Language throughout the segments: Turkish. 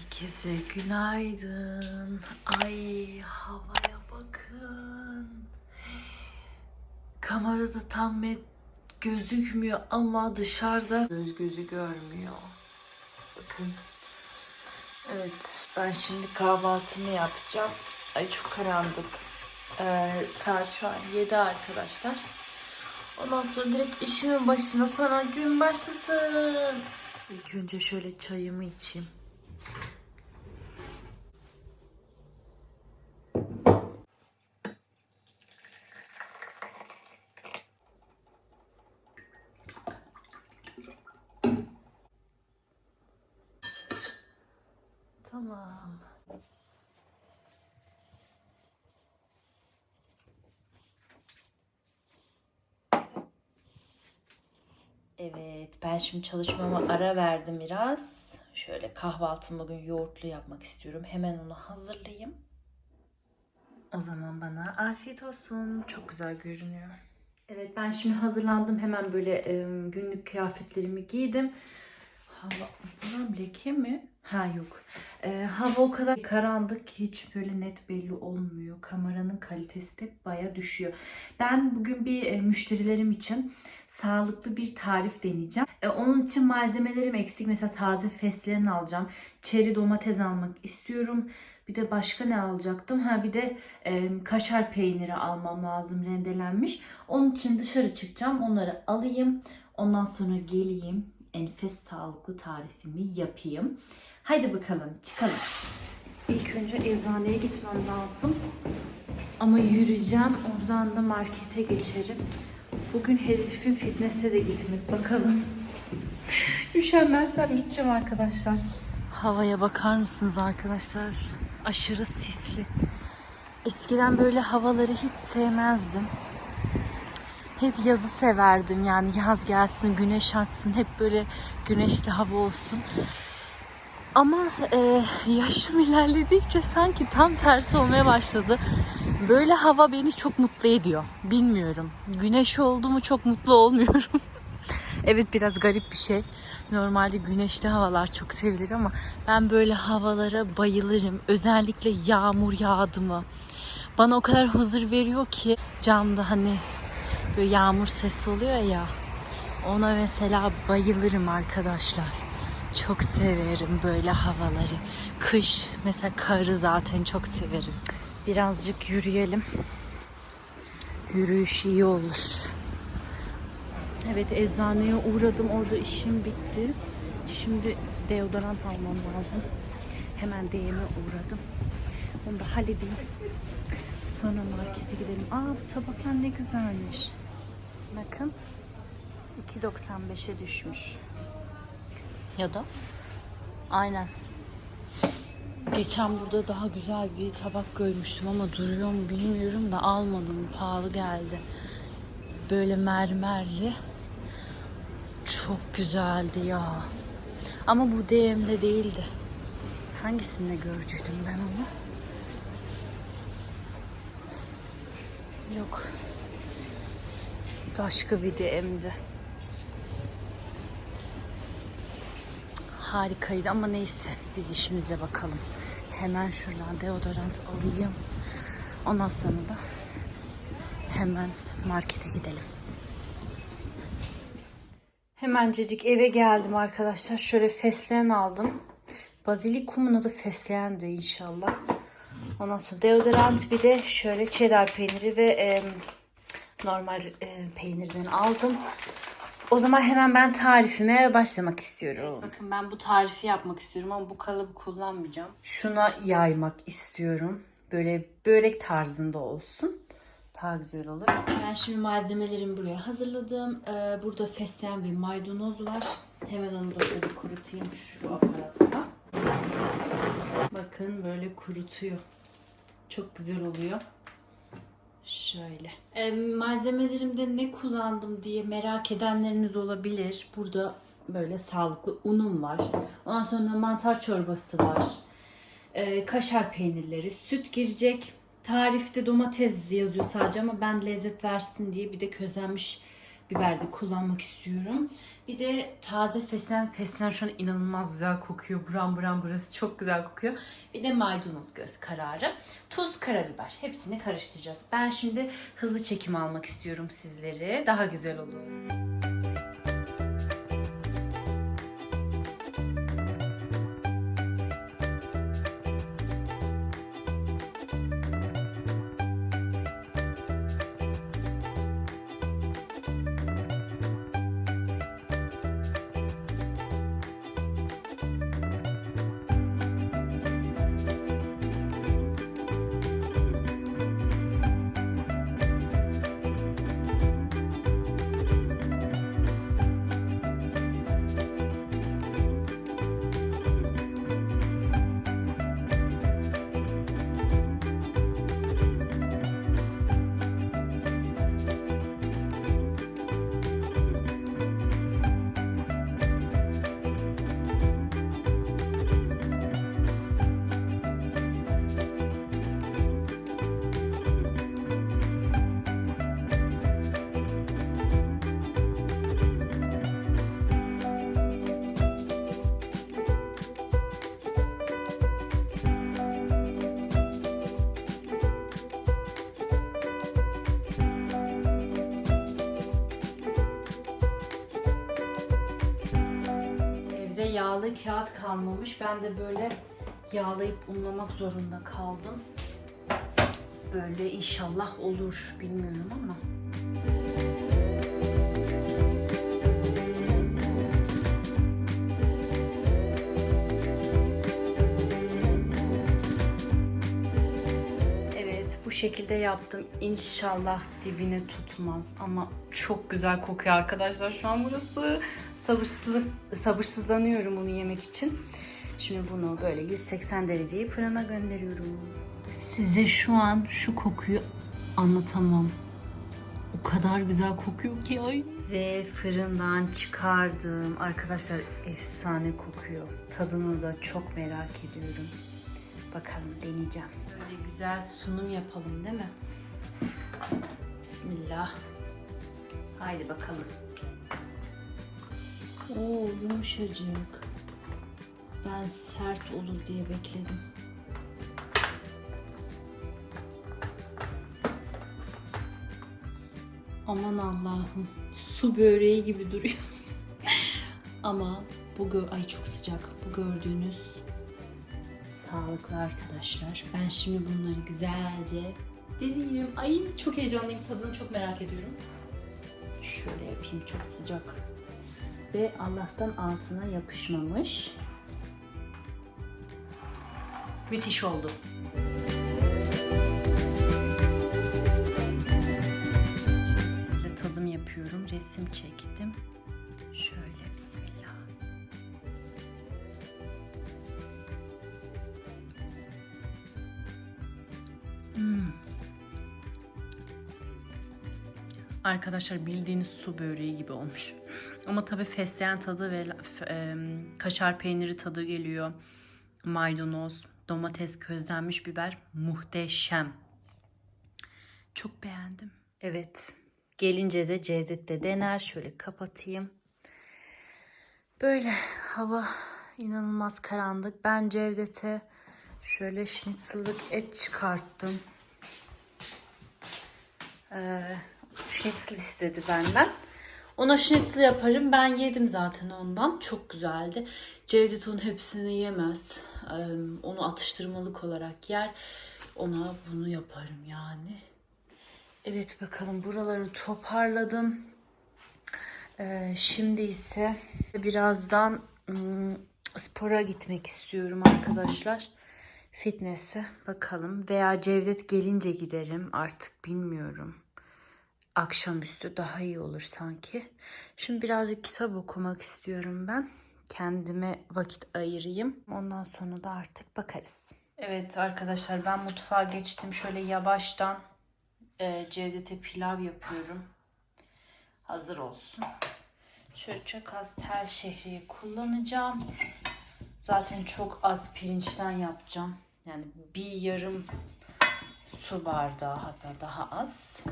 Herkese günaydın. Ay havaya bakın. Kamerada tam net gözükmüyor ama dışarıda göz gözü görmüyor. Bakın. Evet ben şimdi kahvaltımı yapacağım. Ay çok karanlık. Ee, saat şu an 7 arkadaşlar. Ondan sonra direkt işimin başına sonra gün başlasın. İlk önce şöyle çayımı içeyim. Tamam. Evet, ben şimdi çalışmama ara verdim biraz. Şöyle kahvaltımı bugün yoğurtlu yapmak istiyorum. Hemen onu hazırlayayım. O zaman bana afiyet olsun. Çok güzel görünüyor. Evet, ben şimdi hazırlandım. Hemen böyle e, günlük kıyafetlerimi giydim. Hava, buram leke mi? Ha yok. E, hava o kadar karanlık ki hiç böyle net belli olmuyor. Kameranın kalitesi de baya düşüyor. Ben bugün bir e, müşterilerim için sağlıklı bir tarif deneyeceğim. E, onun için malzemelerim eksik. Mesela taze fesleğen alacağım. Çeri domates almak istiyorum. Bir de başka ne alacaktım? Ha bir de e, kaşar peyniri almam lazım rendelenmiş. Onun için dışarı çıkacağım. Onları alayım. Ondan sonra geleyim. Enfes sağlıklı tarifimi yapayım. Haydi bakalım çıkalım. İlk önce eczaneye gitmem lazım. Ama yürüyeceğim. Oradan da markete geçerim. Bugün hedefim fitness'e de gitmek. Bakalım. Üşenmezsem gideceğim arkadaşlar. Havaya bakar mısınız arkadaşlar? Aşırı sisli. Eskiden böyle havaları hiç sevmezdim. Hep yazı severdim yani yaz gelsin, güneş açsın, hep böyle güneşli hava olsun. Ama e, yaşım ilerledikçe sanki tam tersi olmaya başladı. Böyle hava beni çok mutlu ediyor. Bilmiyorum. Güneş oldu mu çok mutlu olmuyorum. evet biraz garip bir şey. Normalde güneşli havalar çok sevilir ama ben böyle havalara bayılırım. Özellikle yağmur yağdı mı. Bana o kadar huzur veriyor ki camda hani böyle yağmur sesi oluyor ya. Ona mesela bayılırım arkadaşlar. Çok severim böyle havaları. Kış mesela karı zaten çok severim. Birazcık yürüyelim. Yürüyüş iyi olur. Evet eczaneye uğradım. Orada işim bitti. Şimdi deodorant almam lazım. Hemen DM'e uğradım. Onu da halledeyim. Sonra markete gidelim. Aa bu tabaklar ne güzelmiş. Bakın. 2.95'e düşmüş. Ya da aynen. Geçen burada daha güzel bir tabak görmüştüm ama duruyor mu bilmiyorum da almadım. Pahalı geldi. Böyle mermerli. Çok güzeldi ya. Ama bu DM'de değildi. Hangisinde gördüydüm ben onu? Yok. Başka bir DM'di. Harikaydı ama neyse biz işimize bakalım. Hemen şuradan deodorant alayım. Ondan sonra da hemen markete gidelim. Hemencecik eve geldim arkadaşlar. Şöyle fesleğen aldım. Bazilikumun adı fesleğen de inşallah. Ondan sonra deodorant bir de şöyle cheddar peyniri ve e, normal e, peynirden aldım. O zaman hemen ben tarifime başlamak istiyorum. bakın ben bu tarifi yapmak istiyorum ama bu kalıbı kullanmayacağım. Şuna yaymak istiyorum. Böyle börek tarzında olsun. Daha güzel olur. Ben şimdi malzemelerimi buraya hazırladım. Ee, burada fesleğen ve maydanoz var. Hemen onu da şöyle kurutayım şu aparatla. Bakın böyle kurutuyor. Çok güzel oluyor. Şöyle. E, malzemelerimde ne kullandım diye merak edenleriniz olabilir. Burada böyle sağlıklı unum var. Ondan sonra mantar çorbası var. E, kaşar peynirleri, süt girecek. Tarifte domates yazıyor sadece ama ben lezzet versin diye bir de közlenmiş biber de kullanmak istiyorum. Bir de taze fesleğen. Fesleğen şu an inanılmaz güzel kokuyor. Buram buram burası çok güzel kokuyor. Bir de maydanoz göz kararı. Tuz, karabiber. Hepsini karıştıracağız. Ben şimdi hızlı çekim almak istiyorum sizleri. Daha güzel olur. Yağlı kağıt kalmamış. Ben de böyle yağlayıp unlamak zorunda kaldım. Böyle inşallah olur bilmiyorum ama. Bu şekilde yaptım. İnşallah dibine tutmaz ama çok güzel kokuyor arkadaşlar şu an burası. Sabırsız, sabırsızlanıyorum bunu yemek için. Şimdi bunu böyle 180 dereceyi fırına gönderiyorum. Size şu an şu kokuyu anlatamam. O kadar güzel kokuyor ki ay. Ve fırından çıkardım. Arkadaşlar efsane kokuyor. Tadını da çok merak ediyorum. Bakalım deneyeceğim. Böyle güzel sunum yapalım değil mi? Bismillah. Haydi bakalım. Oo yumuşacık. Ben sert olur diye bekledim. Aman Allah'ım. Su böreği gibi duruyor. Ama bu gö ay çok sıcak. Bu gördüğünüz sağlıklı arkadaşlar. Ben şimdi bunları güzelce dizeyim. Ay çok heyecanlıyım. Tadını çok merak ediyorum. Şöyle yapayım. Çok sıcak. Ve Allah'tan altına yapışmamış. Müthiş oldu. Size tadım yapıyorum. Resim çektim. Şöyle bismillah. Hmm. Arkadaşlar bildiğiniz su böreği gibi olmuş. Ama tabii fesleğen tadı ve e, kaşar peyniri tadı geliyor. Maydanoz, domates, közlenmiş biber muhteşem. Çok beğendim. Evet. Gelince de Cevdet de dener. Şöyle kapatayım. Böyle hava inanılmaz karanlık. Ben Cevdet'e şöyle schnitzel'lık et çıkarttım. Ee, schnitzel istedi benden. Ona schnitzel yaparım. Ben yedim zaten ondan. Çok güzeldi. Cevdet onun hepsini yemez. Onu atıştırmalık olarak yer. Ona bunu yaparım yani. Evet bakalım buraları toparladım. Ee, şimdi ise birazdan ım, spora gitmek istiyorum arkadaşlar. Fitness'e bakalım. Veya Cevdet gelince giderim artık bilmiyorum akşamüstü daha iyi olur sanki. Şimdi birazcık kitap okumak istiyorum ben. Kendime vakit ayırayım. Ondan sonra da artık bakarız. Evet arkadaşlar ben mutfağa geçtim. Şöyle yavaştan e, Cevdet'e pilav yapıyorum. Hazır olsun. Şöyle çok az tel şehriye kullanacağım. Zaten çok az pirinçten yapacağım. Yani bir yarım su bardağı hatta daha az.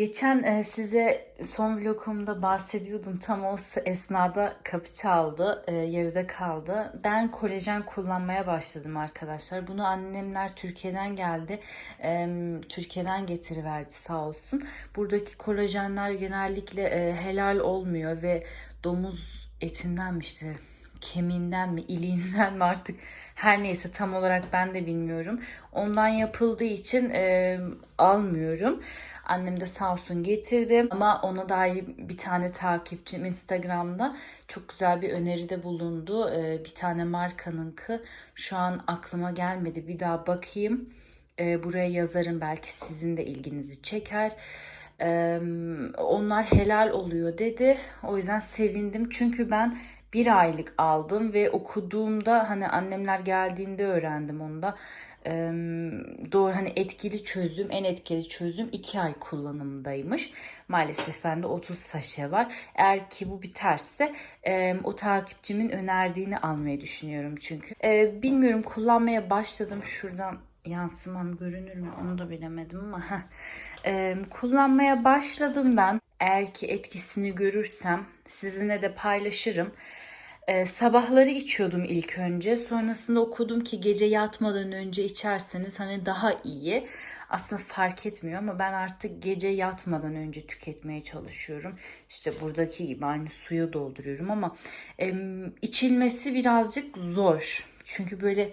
Geçen e, size son vlogumda bahsediyordum. Tam o esnada kapı çaldı. e, yarıda kaldı. Ben kolajen kullanmaya başladım arkadaşlar. Bunu annemler Türkiye'den geldi. E, Türkiye'den getiriverdi sağ olsun. Buradaki kolajenler genellikle e, helal olmuyor ve domuz etinden mi işte kemiğinden mi iliğinden mi artık her neyse tam olarak ben de bilmiyorum. Ondan yapıldığı için e, almıyorum. Annem de sağ olsun getirdi. Ama ona dair bir tane takipçim Instagram'da çok güzel bir öneride bulundu. Ee, bir tane markanınkı şu an aklıma gelmedi. Bir daha bakayım. Ee, buraya yazarım belki sizin de ilginizi çeker. Ee, onlar helal oluyor dedi. O yüzden sevindim. Çünkü ben bir aylık aldım ve okuduğumda hani annemler geldiğinde öğrendim onu da. Doğru hani etkili çözüm en etkili çözüm 2 ay kullanımdaymış. Maalesef bende 30 saşe var. Eğer ki bu biterse o takipçimin önerdiğini almayı düşünüyorum çünkü. Bilmiyorum kullanmaya başladım şuradan yansımam görünür mü onu da bilemedim ama heh. Kullanmaya başladım ben. Eğer ki etkisini görürsem sizinle de paylaşırım. Ee, sabahları içiyordum ilk önce. Sonrasında okudum ki gece yatmadan önce içerseniz hani daha iyi. Aslında fark etmiyor ama ben artık gece yatmadan önce tüketmeye çalışıyorum. İşte buradaki gibi aynı suya dolduruyorum ama em, içilmesi birazcık zor. Çünkü böyle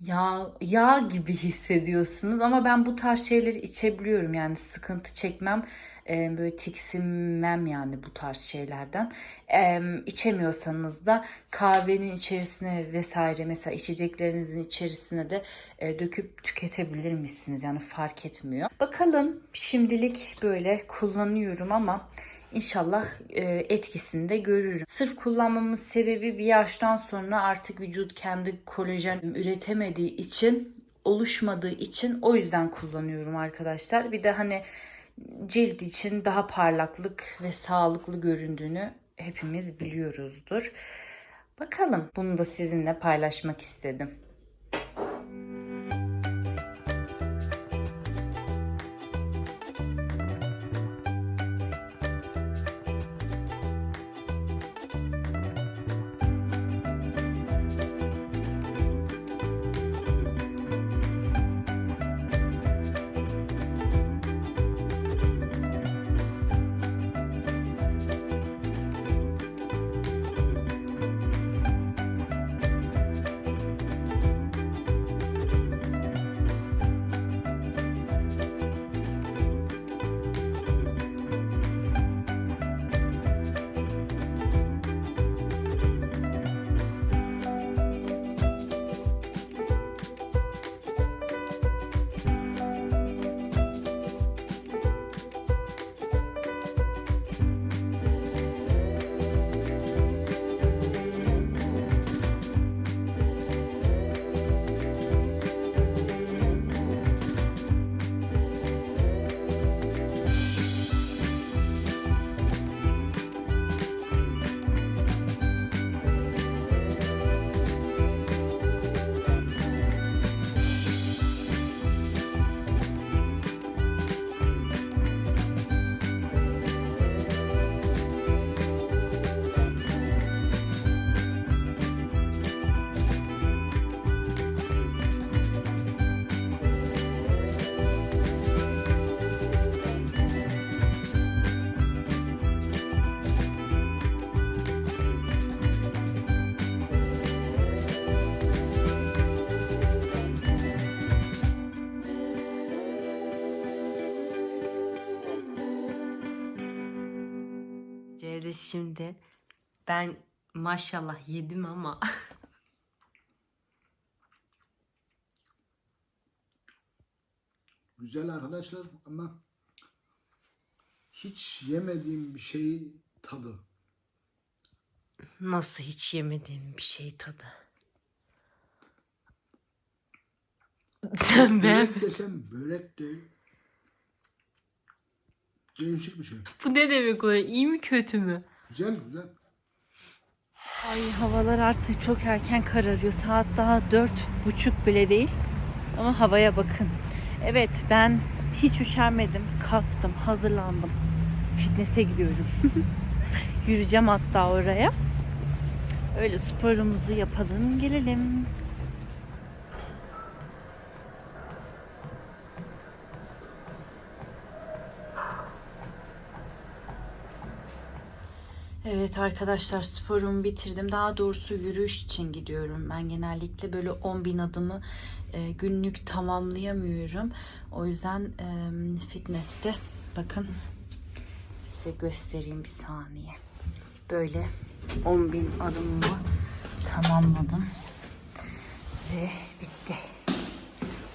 yağ, yağ gibi hissediyorsunuz ama ben bu tarz şeyleri içebiliyorum. Yani sıkıntı çekmem e, böyle tiksinmem yani bu tarz şeylerden. E, içemiyorsanız da kahvenin içerisine vesaire mesela içeceklerinizin içerisine de e, döküp tüketebilir misiniz? Yani fark etmiyor. Bakalım şimdilik böyle kullanıyorum ama İnşallah e, etkisini de görürüm. Sırf kullanmamın sebebi bir yaştan sonra artık vücut kendi kolajen üretemediği için, oluşmadığı için o yüzden kullanıyorum arkadaşlar. Bir de hani cilt için daha parlaklık ve sağlıklı göründüğünü hepimiz biliyoruzdur. Bakalım bunu da sizinle paylaşmak istedim. Cevdet şimdi ben maşallah yedim ama Güzel arkadaşlar ama hiç yemediğim bir şey tadı. nasıl hiç yemediğim bir şey tadı. Sen ben Börek desem börek değil. Değişik bir şey. bu ne demek oluyor? İyi mi kötü mü? Güzel güzel. Ay havalar artık çok erken kararıyor. Saat daha dört buçuk bile değil. Ama havaya bakın. Evet ben Hiç üşenmedim. Kalktım, hazırlandım. Fitness'e gidiyorum. Yürüyeceğim hatta oraya. Öyle sporumuzu yapalım, gelelim. Evet arkadaşlar sporumu bitirdim. Daha doğrusu yürüyüş için gidiyorum. Ben genellikle böyle 10 bin adımı e, günlük tamamlayamıyorum. O yüzden fitness'te bakın size göstereyim bir saniye. Böyle 10 bin adımımı tamamladım. Ve bitti.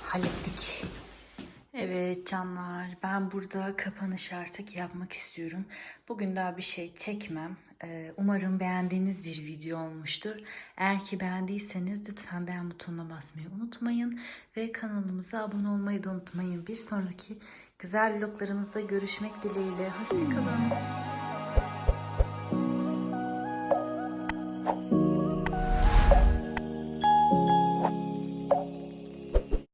Hallettik. Evet canlar ben burada kapanış artık yapmak istiyorum. Bugün daha bir şey çekmem. Ee, Umarım beğendiğiniz bir video olmuştur. Eğer ki beğendiyseniz lütfen beğen butonuna basmayı unutmayın. Ve kanalımıza abone olmayı da unutmayın. Bir sonraki güzel vloglarımızda görüşmek dileğiyle. Hoşçakalın.